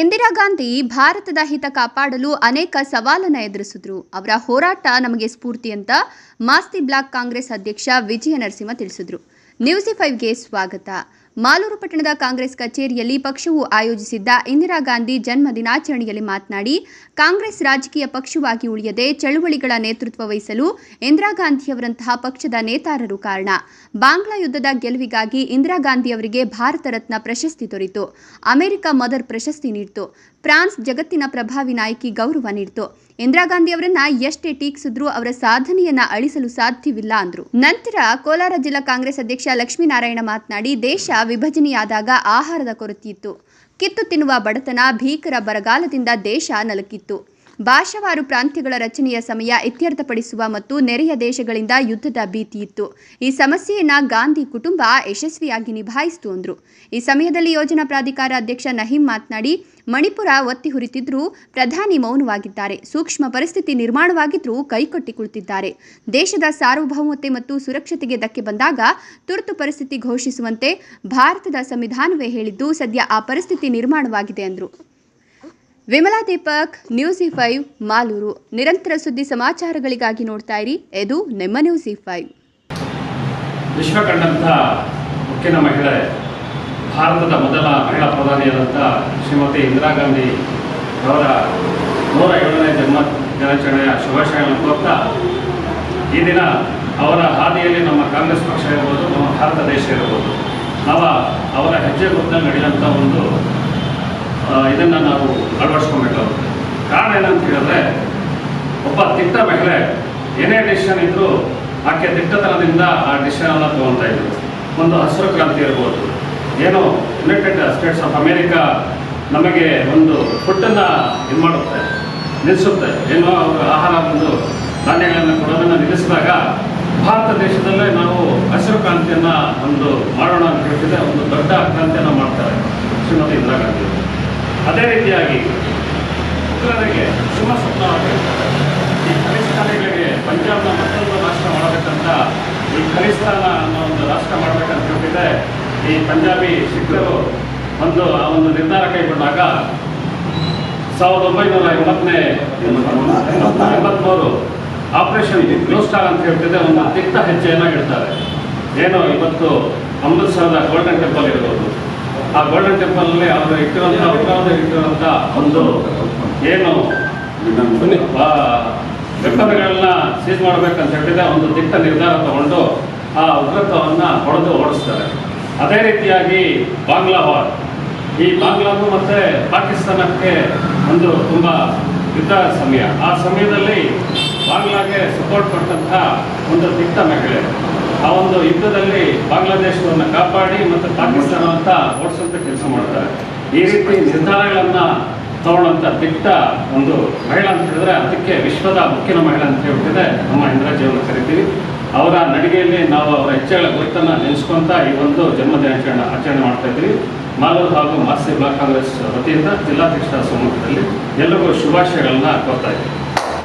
ಇಂದಿರಾ ಗಾಂಧಿ ಭಾರತದ ಹಿತ ಕಾಪಾಡಲು ಅನೇಕ ಸವಾಲನ್ನು ಎದುರಿಸಿದ್ರು. ಅವರ ಹೋರಾಟ ನಮಗೆ ಸ್ಫೂರ್ತಿ ಅಂತ ಮಾಸ್ತಿ ಬ್ಲಾಕ್ ಕಾಂಗ್ರೆಸ್ ಅಧ್ಯಕ್ಷ ವಿಜಯ ನರಸಿಂಹ ತಿಳಿಸಿದ್ರು. ನ್ಯೂಸಿ ಫೈವ್ಗೆ ಸ್ವಾಗತ. ಮಾಲೂರು ಪಟ್ಟಣದ ಕಾಂಗ್ರೆಸ್ ಕಚೇರಿಯಲ್ಲಿ ಪಕ್ಷವು ಆಯೋಜಿಸಿದ್ದ ಇಂದಿರಾ ಗಾಂಧಿ ಜನ್ಮ ದಿನಾಚರಣೆಯಲ್ಲಿ ಮಾತನಾಡಿ, ಕಾಂಗ್ರೆಸ್ ರಾಜಕೀಯ ಪಕ್ಷವಾಗಿ ಉಳಿಯದೆ ಚಳುವಳಿಗಳ ನೇತೃತ್ವ ವಹಿಸಲು ಇಂದಿರಾ ಗಾಂಧಿಯವರಂತಹ ಪಕ್ಷದ ನೇತಾರರು ಕಾರಣ. ಬಾಂಗ್ಲಾ ಯುದ್ಧದ ಗೆಲುವಿಗಾಗಿ ಇಂದಿರಾ ಗಾಂಧಿಯವರಿಗೆ ಭಾರತ ರತ್ನ ಪ್ರಶಸ್ತಿ ದೊರೆಯಿತು ಅಮೆರಿಕ ಮದರ್ ಪ್ರಶಸ್ತಿ ನೀಡಿತು. ಫ್ರಾನ್ಸ್ ಜಗತ್ತಿನ ಪ್ರಭಾವಿ ನಾಯಕಿ ಗೌರವ ನೀಡಿತು. ಇಂದಿರಾ ಗಾಂಧಿ ಅವರನ್ನ ಎಷ್ಟೇ ಟೀಕಿಸಿದ್ರೂ ಅವರ ಸಾಧನೆಯನ್ನ ಅಳಿಸಲು ಸಾಧ್ಯವಿಲ್ಲ ಅಂದ್ರು. ನಂತರ ಕೋಲಾರ ಜಿಲ್ಲಾ ಕಾಂಗ್ರೆಸ್ ಅಧ್ಯಕ್ಷ ಲಕ್ಷ್ಮೀನಾರಾಯಣ ಮಾತನಾಡಿ, ದೇಶ ವಿಭಜನೆಯಾದಾಗ ಆಹಾರದ ಕೊರತೆಯಿತ್ತು. ಕಿತ್ತು ತಿನ್ನುವ ಬಡತನ ಭೀಕರ ಬರಗಾಲದಿಂದ ದೇಶ ನಲುಕಿತ್ತು. ಭಾಷಾವಾರು ಪ್ರಾಂತ್ಯಗಳ ರಚನೆಯ ಸಮಯ ಇತ್ಯರ್ಥಪಡಿಸುವ ಮತ್ತು ನೆರೆಯ ದೇಶಗಳಿಂದ ಯುದ್ಧದ ಭೀತಿ ಇತ್ತು. ಈ ಸಮಸ್ಯೆಯನ್ನ ಗಾಂಧಿ ಕುಟುಂಬ ಯಶಸ್ವಿಯಾಗಿ ನಿಭಾಯಿಸಿತು ಅಂದ್ರು. ಈ ಸಮಯದಲ್ಲಿ ಯೋಜನಾ ಪ್ರಾಧಿಕಾರ ಅಧ್ಯಕ್ಷ ನಹೀಂ ಮಾತನಾಡಿ, ಮಣಿಪುರ ಒತ್ತಿ ಹುರಿತಿದ್ರೂ ಪ್ರಧಾನಿ ಮೌನವಾಗಿದ್ದಾರೆ. ಸೂಕ್ಷ್ಮ ಪರಿಸ್ಥಿತಿ ನಿರ್ಮಾಣವಾಗಿದ್ರೂ ಕೈಕೊಟ್ಟಿಕೊಳ್ತಿದ್ದಾರೆ. ದೇಶದ ಸಾರ್ವಭೌಮತೆ ಮತ್ತು ಸುರಕ್ಷತೆಗೆ ಧಕ್ಕೆ ಬಂದಾಗ ತುರ್ತು ಪರಿಸ್ಥಿತಿ ಘೋಷಿಸುವಂತೆ ಭಾರತದ ಸಂವಿಧಾನವೇ ಹೇಳಿದ್ದು, ಸದ್ಯ ಆ ಪರಿಸ್ಥಿತಿ ನಿರ್ಮಾಣವಾಗಿದೆ ಎಂದರು Vimala Deepak, news E five, Malur. ನಿರಂತರ ಸುದ್ದಿ ಸಮಾಚಾರಗಳಿಗಾಗಿ ನೋಡ್ತಾ ಇರಿ. ಇದು ನಿಮ್ಮ ನ್ಯೂಸ್ ಇ ಫೈವ್. ವಿಶ್ವ ಕಂಡಂಥ ಮುಖ್ಯನ ಮಹಿಳೆ, ಭಾರತದ ಮೊದಲ ಮಹಿಳಾ ಪ್ರಧಾನಿಯಾದಂಥ ಶ್ರೀಮತಿ ಇಂದಿರಾ ಗಾಂಧಿ ಅವರ ನೂರ ಏಳನೇ ಜನ್ಮ ದಿನಾಚರಣೆಯ ಶುಭಾಶಯಗಳನ್ನು ಕೋರ್ತಾ, ಈ ದಿನ ಅವರ ಹಾದಿಯಲ್ಲಿ ನಮ್ಮ ಕಾಂಗ್ರೆಸ್ ಪಕ್ಷ ಇರ್ಬೋದು, ನಮ್ಮ ಭಾರತ ದೇಶ ಇರ್ಬೋದು. ನಾವು ಅವರ ಹೆಜ್ಜೆ ಗುರುತನ್ನು ನಡೆಯುವಂಥ ಒಂದು ಇದನ್ನು ನಾವು ಅಳವಡಿಸ್ಕೊಬೇಕಾಗುತ್ತೆ ಕಾರಣ ಏನಂತ ಹೇಳಿದ್ರೆ, ಒಬ್ಬ ತಿಟ್ಟ ಮಹಿಳೆ ಏನೇ ಡಿಸಿಷನ್ ಇದ್ದರೂ ಆಕೆ ತಿಟ್ಟತನದಿಂದ ಆ ಡಿಸಿಷನನ್ನು ತೊಗೊಳ್ತಾ ಇದ್ರು ಒಂದು ಹಸಿರು ಕ್ರಾಂತಿ ಇರ್ಬೋದು. ಏನು ಯುನೈಟೆಡ್ ಸ್ಟೇಟ್ಸ್ ಆಫ್ ಅಮೇರಿಕಾ ನಮಗೆ ಒಂದು ಫುಡ್ಡನ್ನು ಇದು ಮಾಡುತ್ತೆ ನಿಲ್ಲಿಸುತ್ತೆ ಏನೋ ಅವರು ಆಹಾರ ಒಂದು ಧಾನ್ಯಗಳನ್ನು ಕೊಡೋದನ್ನು ನಿಲ್ಲಿಸಿದಾಗ ಭಾರತ ದೇಶದಲ್ಲೇ ನಾವು ಹಸಿರು ಕ್ರಾಂತಿಯನ್ನು ಒಂದು ಮಾಡೋಣ ಅಂತ ಹೇಳ್ತಿದ್ದೆ ಒಂದು ದೊಡ್ಡ ಕ್ರಾಂತಿಯನ್ನು ಮಾಡ್ತಾರೆ ಶ್ರೀಮತಿ ಇಂದಿರಾ ಗಾಂಧಿ ಅವರು. ಅದೇ ರೀತಿಯಾಗಿ ಉಗ್ರರಿಗೆ ಶುಭ ಸ್ವಪ್ನವಾಗಿ ಈ ಖಲಿಸ್ತಾನಿಗಳಿಗೆ ಪಂಜಾಬ್ನ ಮತ್ತೊಂದು ರಾಷ್ಟ್ರ ಮಾಡಬೇಕಂತ ಈ ಖಲಿಸ್ತಾನ ಅನ್ನೋ ಒಂದು ರಾಷ್ಟ್ರ ಮಾಡಬೇಕಂತ ಹೇಳ್ತಿದ್ದೆ ಈ ಪಂಜಾಬಿ ಸಿಖ್ಖರು ಒಂದು ಆ ಒಂದು ನಿರ್ಧಾರ ಕೈಗೊಂಡಾಗ ಸಾವಿರದ ಒಂಬೈನೂರ ಎಂಬತ್ತನೇ ಎಂಬತ್ಮೂರು ಆಪರೇಷನ್ ಬ್ಲೂ ಸ್ಟಾರ್ ಅಂತ ಹೇಳ್ತಿದ್ದೆ ಒಂದು ಅತ್ಯಂತ ಹೆಜ್ಜೆಯನ್ನು ಇಡ್ತಾರೆ. ಏನೋ ಇವತ್ತು ಅಮೃತ್ಸರದ ಗೋಲ್ಡನ್ ಟೆಂಪಲ್ ಇರ್ಬೋದು. ಆ ಗೋಲ್ಡನ್ ಟೆಂಪಲ್ನಲ್ಲಿ ಅವರು ಇಟ್ಟಿರುವಂಥ ಉಗ್ರವಾದ ಇಟ್ಟಿರುವಂಥ ಒಂದು ಏನು ವೆಪನ್ಗಳನ್ನ ಸೀಸ್ ಮಾಡಬೇಕಂತ ಹೇಳಿದ್ರೆ ಒಂದು ದಿಟ್ಟ ನಿರ್ಧಾರ ತಗೊಂಡು ಆ ಉಗ್ರತ್ವವನ್ನು ಹೊಡೆದು ಓಡಿಸ್ತಾರೆ. ಅದೇ ರೀತಿಯಾಗಿ ಬಾಂಗ್ಲಾವಾರ್. ಈ ಬಾಂಗ್ಲಾಗೂ ಮತ್ತು ಪಾಕಿಸ್ತಾನಕ್ಕೆ ಒಂದು ತುಂಬ ಯುದ್ಧ ಸಮಯ. ಆ ಸಮಯದಲ್ಲಿ ಬಾಂಗ್ಲಾಗೆ ಸಪೋರ್ಟ್ ಕೊಟ್ಟಂತಹ ಒಂದು ದಿಟ್ಟ ಮಹಿಳೆ. ಆ ಒಂದು ಯುದ್ಧದಲ್ಲಿ ಬಾಂಗ್ಲಾದೇಶವನ್ನು ಕಾಪಾಡಿ ಮತ್ತು ಪಾಕಿಸ್ತಾನವಂತ ಓಡಿಸುವಂಥ ಕೆಲಸ ಮಾಡ್ತಾರೆ. ಈ ರೀತಿ ನಿರ್ಧಾರಗಳನ್ನು ತಗೊಳ್ಳೋಂಥ ದಿಟ್ಟ ಒಂದು ಮಹಿಳಾ ಅಂತ ಹೇಳಿದ್ರೆ ಅದಕ್ಕೆ ವಿಶ್ವದ ಮುಖ್ಯನ ಮಹಿಳೆ ಅಂತ ಹೇಳ್ತಿದೆ ನಮ್ಮ ಇಂದ್ರಾಜಿಯನ್ನು ಕರಿತೀವಿ. ಅವರ ನಡಿಗೆಯಲ್ಲಿ ನಾವು ಅವರ ಹೆಚ್ಚಳ ಗುರುತನ್ನು ನೆನೆಸ್ಕೊಂತ ಈ ಒಂದು ಜನ್ಮ ದಿನಾಚರಣೆ ಆಚರಣೆ ಮಾಡ್ತಾ ಇದ್ವಿ. ಮಾಲೂರು ಹಾಗೂ ಮಾಸ್ತಿ ಬ್ಲಾಕ್ ಕಾಂಗ್ರೆಸ್ ವತಿಯಿಂದ ಜಿಲ್ಲಾಧ್ಯಕ್ಷರ ಸಮ್ಮುಖದಲ್ಲಿ ಎಲ್ಲರಿಗೂ ಶುಭಾಶಯಗಳನ್ನ ಕೊಡ್ತಾ ಇದ್ದೀವಿ